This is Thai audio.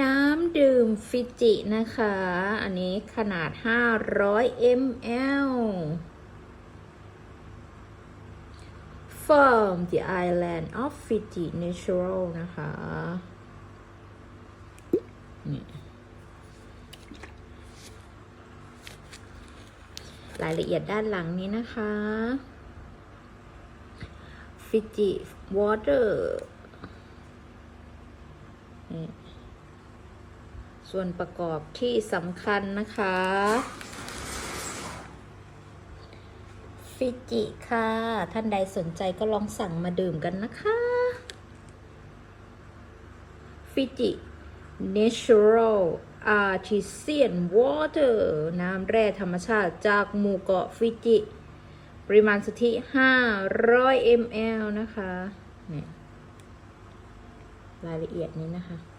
น้ำดื่มฟิจินะคะ อันนี้ขนาด 500 ml from the island of Fiji natural นะคะนี่รายละเอียดด้านหลังนี้นะคะ Fiji water นี่ ส่วนประกอบที่สำคัญนะคะ ฟิจิค่ะ ท่านใดสนใจก็ลองสั่งมาดื่มกันนะคะ ฟิจิ natural artesian water น้ำแร่ธรรมชาติจากหมู่เกาะฟิจิ ปริมาณสุทธิ 500 ml นะคะนี่รายละเอียดนี้นะคะ